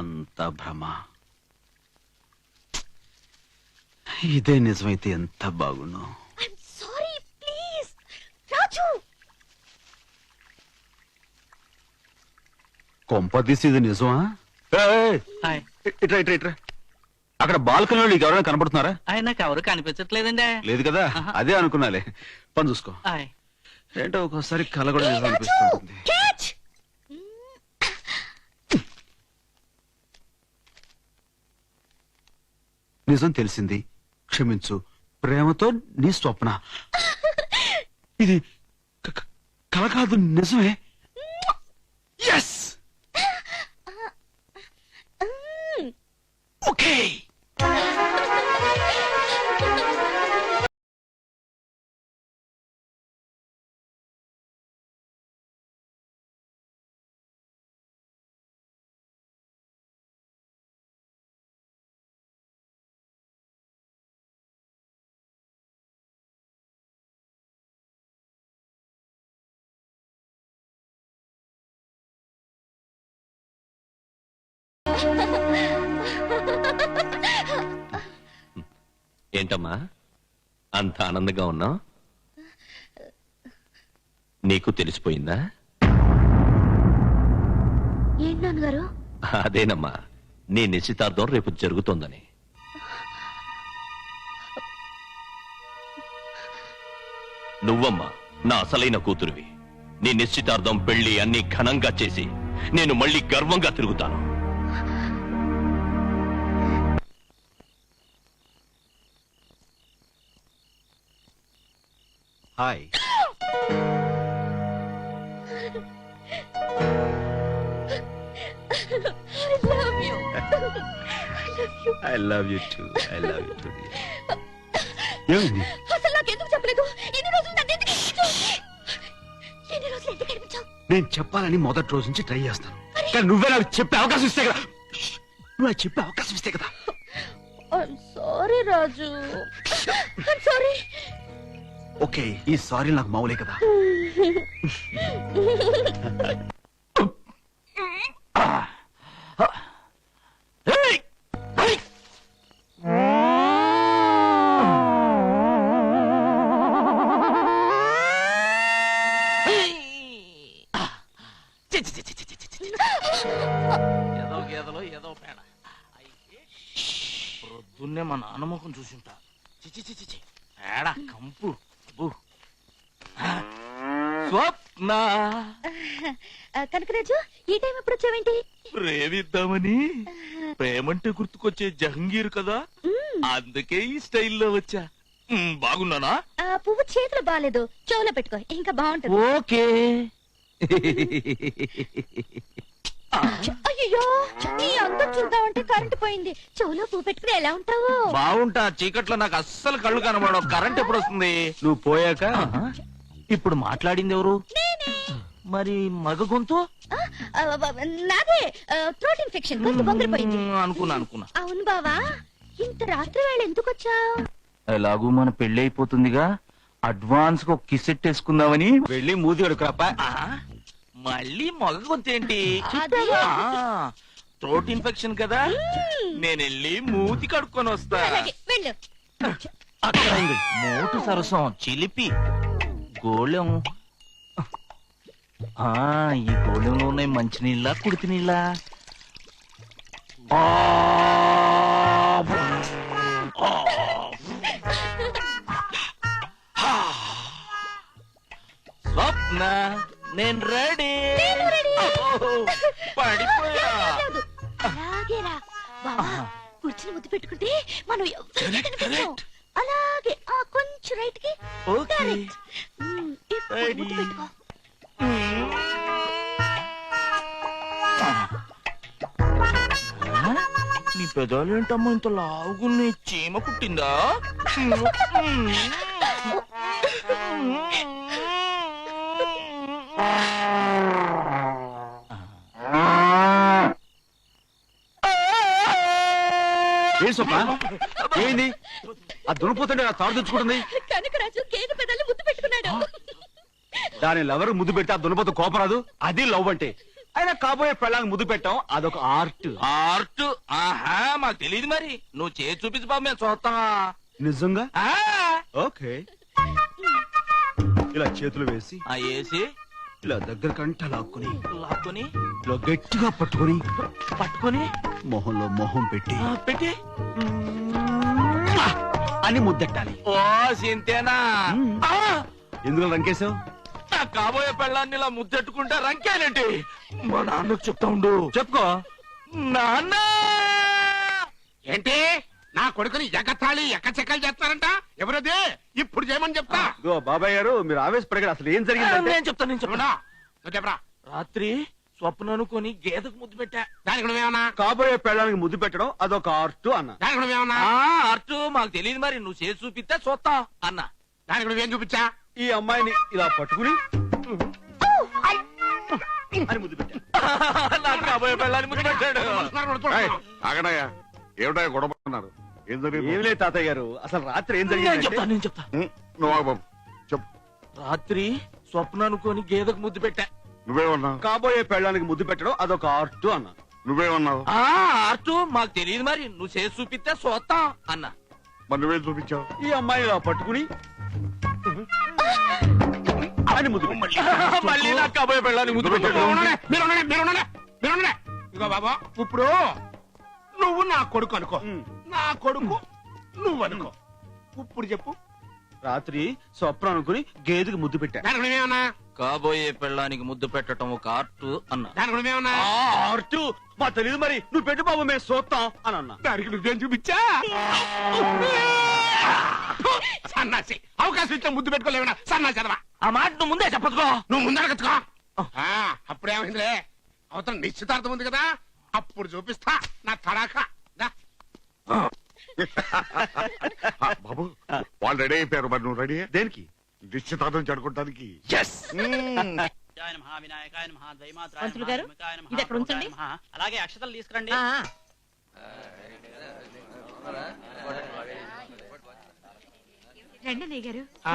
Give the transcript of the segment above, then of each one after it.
అంత భ్రమ. ఇదే నిజమైతే ఎంత ఐఎమ్ సారీ ప్లీజ్ రాజు! కొంపదీసి ఇది నిజమా? ఏయ్, హాయ్. ఇట్రా ఇట్రా ఇట్రా. అక్కడ బాల్కనీలో నీకు ఎవరైనా కనపడుతున్నారా? ఆయన నాకు ఎవరు కనిపించట్లేదండి. లేదు కదా. అదే అనుకున్నాలే. పని చూసుకో. హాయ్. ఏంటో ఒక్కోసారి కళ కూడా నిజం అనిపిస్తుంటుంది. నిజం తెలిసింది. క్షమించు. ప్రేమతో నీ స్వప్న. ఇది కల కాదు నిజమే. ఏంటమ్మా? అంత ఆనందంగా ఉన్నావు? నీకు తెలిసిపోయిందా? ఏంటి నాన్నగారు? అదేనమ్మా నీ నిశ్చితార్థం రేపు జరుగుతోందని. నువ్వమ్మా నా అసలైన కూతురువి. నీ నిశ్చితార్థం పెళ్ళి అన్ని ఘనంగా చేసి నేను మళ్ళీ గర్వంగా తిరుగుతాను. Hi. I love you too I love you too ఏమైంది అసలు నాకెందుకు చెప్పలేదు? ఎన్ని రోజులు నన్ను ఎందుకు? ఎన్ని రోజులు ఎందుకు ఏడిపించావు? నేను చెప్పాలని మొదటి రోజు నుంచి ట్రై చేస్తాను. కానీ నువ్వే నాకు చెప్పే అవకాశం ఇస్తే కదా. నువ్వు చెప్పే అవకాశం ఇస్తే కదా. I'm sorry, Raju. I'm sorry. Okay ఈ సారీ నాకు మామూలే కదా. ఏదో గేదలో ఏదో పేడ ప్రొద్దున్నే మా నాన్న ముఖం చూసింటా. చిచి చిచి చి పేడ కంపు అబ్బో. ఆ, కనకరాజు ఈ టైం ఎప్పుడు వచ్చావేంటి? ప్రేమిద్దామని. ప్రేమంటే గుర్తుకొచ్చే జహంగీర్ కదా. అందుకే ఈ స్టైల్లో వచ్చా. బాగున్నానా? ఆ పువ్వు చేతులు బాగాలేదు చెవులో పెట్టుకో ఇంకా బాగుంటుంది. ఓకే. అయ్యో నీ అందం చూద్దామంటే కరెంట్ పోయింది. చెవులో పువ్వు పెట్టుకుని ఎలా ఉంటావు? బాగుంటా చీకట్లో నాకు అస్సలు కళ్ళు కనబడవు. కరెంట్ ఎప్పుడు వస్తుంది? నువ్వు పోయాక. ఇప్పుడు మాట్లాడింది ఎవరు? మరి మగ గొంతు? నాదే థ్రోట్ ఇన్ఫెక్షన్ గొంతు బొంగిరిపోయింది. అనుకున్నా అనుకున్నా. అవును బావా ఇంత రాత్రి వేళ ఎందుకు వచ్చావు ఎలాగూ మన పెళ్ళి అయిపోతుందిగా. అడ్వాన్స్గా కిసెట్ వేసుకుందామని. వెళ్ళి మూది అడుకురాపా ఆ, మళ్ళీ మగ గొంతేంటి అది. థ్రోట్ ఇన్ఫెక్షన్ కదా. నేను వెళ్ళి మూతి కడుక్కొని వస్తా. మోటు సరసం చిలిపి. గోళం. ఆ ఈ గోళంలో ఉన్నాయి మంచినీళ్ళ కుడితి నీళ్ళ స్వప్న నేను రెడీ. పడిపోయా. లేదు. అలాగే రా. బావా కూర్చుని ముద్దు పెట్టుకుంటే మనం అలాగే ఆ కొంచెం రైట్కి నీ పెదాలు ఏంటమ్మా ఇంత లావుగున్నాయి చీమ కుట్టిందా? ఏంది ఆ దునిపోతుంటే నా తాడు తెచ్చుకుంటుంది కనకరాజు గేదె పెదాలు ముద్దు పెట్టుకున్నాడు దాని లవర్ ముద్దు పెడితే ఆ దున్నపోతు కోపరాదు అది లవ్ అంటే. అయినా కాబోయే పెళ్ళాంగి ముద్దు పెట్టాం అదొక ఆర్ట్. ఆర్ట్? ఆహా మాకు తెలియదు మరి. నువ్వు చేసి చూపించు బాబు మేము చూస్తావా నిజంగా? ఆ, ఓకే. ఇలా చేతులు వేసి ఆ ఏసి ఇలా దగ్గర కంట లాక్కుని లాక్కుని. ఇలా గట్టిగా పట్టుకొని పట్టుకొని. మొహంలో మొహం పెట్టి. ఆ, పెట్టి. అని ముద్దెట్టాలి. ఓ సింతేనా? మ్మ్. ఆ, ఎందుకు రంకేశావు? నా కాబోయే పెళ్ళాన్ని ఇలా ముద్దెట్టుకుంటే రంకేనండి మా నాన్నకు చెప్తా ఉండు. చెప్పుకో. నాన్న! ఏంటి? నా కొడుకుని ఎగతాళి ఎక్కచెక్కలు చేస్తారంట? ఎవరది? ఇప్పుడు చేయమని చెప్తా. ఇదిగో బాబాయ్ గారు మీరు ఆవేశపడగారు అసలు ఏం జరిగిందంటే నేను చెప్తాను నేను చెప్తాను. నువ్వు చెప్పరా? రాత్రి స్వప్న అనుకొని గేదెకు ముద్దు పెట్టా. దానికి నువ్వేమన్నా? కాబోయే పెళ్ళానికి ముద్దు పెట్టడం అదొక ఆర్ట్ అన్న. దానికి నువ్వేమన్నా? ఆ మాకు తెలియదు మరి. నువ్వు చేసి చూపిస్తే చూస్తాం అన్న. దానికి నువ్వేం చూపించా? ఈ అమ్మాయిని ఇలా పట్టుకుని అని ముద్దు పెట్టా. నాకు కాబోయే పెళ్ళాన్ని ముద్దు పెట్టాడు. ఏయ్, ఆగడయ్యా. ఏమిటా గొడవ పడుతున్నారు ఏం జరిగింది? ఏం లేదు తాతయ్య గారు. అసలు రాత్రి ఏం నేను జరిగింది చెప్తా నేను చెప్తా ఉం, నువ్వు ఆగు బాబు. చెప్పు. రాత్రి స్వప్న అనుకొని గేదెకు ముద్దు పెట్టా. నువ్వేమన్నావు? కాబోయే పెళ్ళానికి ముద్దు పెట్టడం అదొక ఆర్ట్ అన్న. నువ్వేమన్నావు? ఆ అర్టు మాకు తెలియదు మరి. నువ్వు చేసి చూపిస్తే చూస్తాం అన్న. మరి నువ్వేం చూపించావు? ఈ అమ్మాయిని ఇలా పట్టుకుని అని ముద్దు మళ్ళీ నాకు కాబోయే పెళ్ళాన్ని ముద్దు. ఇదిగో బాబా ఇప్పుడు నువ్వు నా కొడుకు అనుకో. నా కొడుకు నువ్వు అనుకో. ఇప్పుడు చెప్పు. రాత్రి స్వప్న అనుకుని గేదెకి ముద్దు పెట్టా. కాబోయే పెళ్ళానికి ముద్దు పెట్టడం ఒక ఆర్ట్ అన్న. ఆర్ట్? మా తెలియదు మరి. నువ్వు పెట్టు బాబు మేము చూస్తాం అని అన్నా. దానికి నువ్వేం చూపించా? సన్నాసి అవకాశం ఇచ్చా ముద్దు పెట్టుకోలేవనా సన్నాసి అదవా? ఆ మాట నువ్వు ముందే చెప్పచ్చుకో. నువ్వు ముందరగచ్చుకో అప్పుడేమైందిలే అవతల నిశ్చితార్థం ఉంది కదా అప్పుడు చూపిస్తా. నా తడాకా. బాబు వాళ్ళు రెడీ అయిపోయారు మరి నువ్వు రెడీ దేనికి? నిశ్చితార్థం ఉంచండి. అలాగే అక్షతలు తీసుకురండి. రండి గారు. ఆ,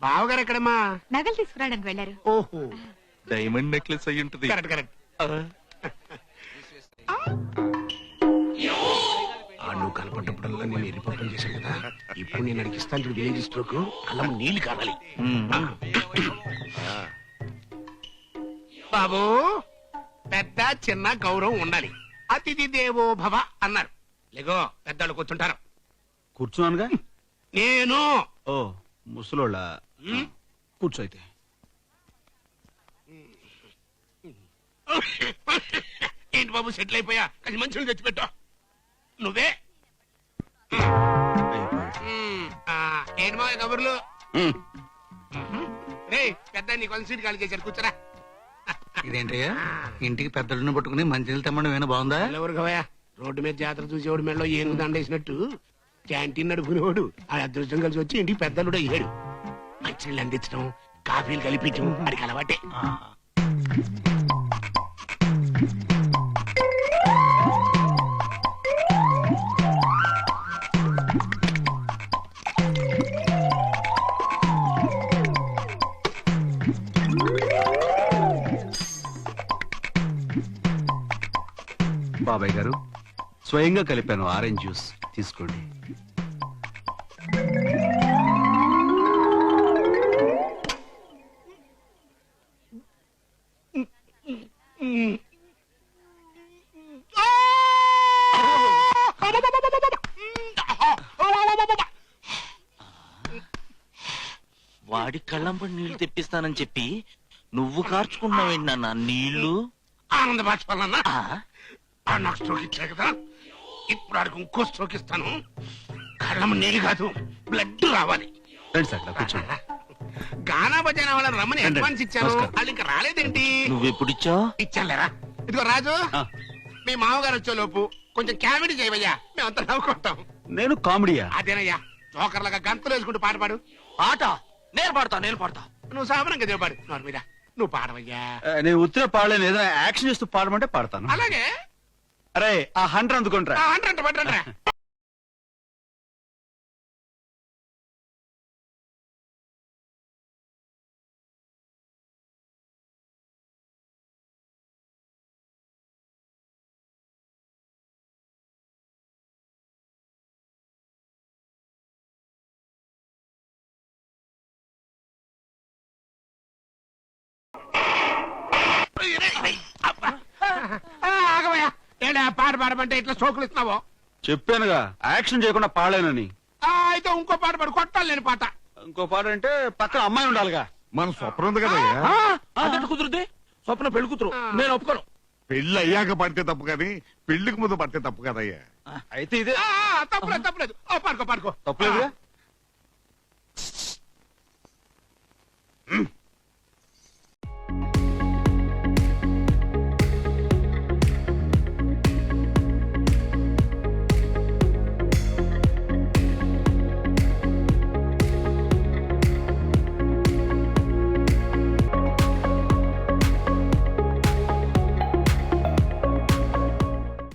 బావగారు ఎక్కడమ్మా? నగలు తీసుకురావడానికి వెళ్ళారు. ఓహో. డైమండ్ నెక్లెస్ అయి ఉంటది. Correct correct. నువ్వు కనపడ్డప్పుడల్లా నేను ఎరిపోవడం చేశాను కదా. ఇప్పుడు నేను అడిగిస్తాను చూడు విలేజ్ స్ట్రోక్ అల్లం నీళ్ళు కావాలి. బాబు పెద్ద చిన్న గౌరవం ఉండాలి. అతిథి దేవో భవ అన్నారు. లేగో పెద్దలు కూర్చుంటారు. కూర్చున్నానుగా? నేను. ఓ ముసలోళ్ళ కూర్చో అయితే. ఏంటి బాబు సెటిల్ అయిపోయా? కొంచెం మంచులు తెచ్చిపెట్టు. నువ్వే? ఏంటి మా కబుర్లు? రే పెద్ద నీ కొంచెం సీట్ ఖాళీ చేశారు కూర్చోరా. ఇదేంటయ్యా? ఇంటికి పెద్దలను పట్టుకుని మంచినీళ్ళు తెమ్మడం ఏమైనా బాగుందా? ఎవరు కవయా రోడ్డు మీద జాతర చూసేవాడు మెడలో ఏనుగు దండేసినట్టు క్యాంటీన్ నడుపుకునేవాడు. ఆ అదృష్టం కలిసి వచ్చి ఇంటికి పెద్దలుడు అయ్యాడు. మంచినీళ్ళు అందించడం కాఫీలు కలిపించడం అడిగి అలవాటే. బాబాయ్ గారు స్వయంగా కలిపాను ఆరెంజ్ జ్యూస్. తీసుకోండి. తెప్పిస్తానని చెప్పి నువ్వు కార్చుకున్నావేంటి నాన్న నీళ్ళు ఆనంద బాష్పాలన్నా ఆ? నాకు స్ట్రోక్ ఇచ్చా కదా. ఇప్పుడు ఆడికి ఇంకో స్ట్రోక్ ఇస్తాను. కళ్ళము నీళ్ళు కాదు బ్లడ్ రావాలి. రండి సార్ ఇలా కూర్చోండి. గానా భజన వాళ్ళని రమ్మని రండి. అడ్వాన్స్ ఇచ్చాను. నమస్కారం. వాళ్ళు ఇంకా రాలేదేంటి? నువ్వెప్పుడిచ్చావు ఇచ్చాలేరా? ఇదిగో రాజు ఆ, మీ మామగారు వచ్చే లోపు కొంచెం కామెడీ చేయవయ్యా. మేమంతా నవ్వుకుంటాం. నేను కామెడీయా? అదేనయ్యా జోకర్లాగా గంతులు వేసుకుంటూ పాట పాడు. ఆట నేను పాడతా నేను పాడతా. నువ్వు సామరంగా దేవపాడు నోరు మీద. నువ్వు పాడవయ్యా. నేను ఉత్తర పాడలేను ఏదైనా యాక్షన్ చేస్తూ పాడమంటే పాడతాను. అలాగే? అరే ఆ హండ్రెడ్ అందుకుంటారా. అంటారంట పట్టండి పాట పాడమంటే ఇట్లా సోకులు చెప్పానుగా యాక్షన్ చేయకుండా పాడలేనని. ఆ, అయితే ఇంకో పాట పాడు కొట్టాలి నేను పాట. ఇంకో పాట అంటే పక్కన అమ్మాయి ఉండాలిగా. మన స్వప్న ఉంది కదయ్యా? అదంటే కుదురుద్ది? స్వప్న పెళ్ళి కూతురు. నేను ఒప్పుకోను. పెళ్ళి అయ్యాక పడితే తప్పు కానీ పెళ్ళికి ముందు పడితే తప్పు కదయ్యా? అయితే ఇది. ఆ, ఆ, తప్పులేదు తప్పులేదు. ఓ పాడుకో పాడుకో. తప్పలేదుగా?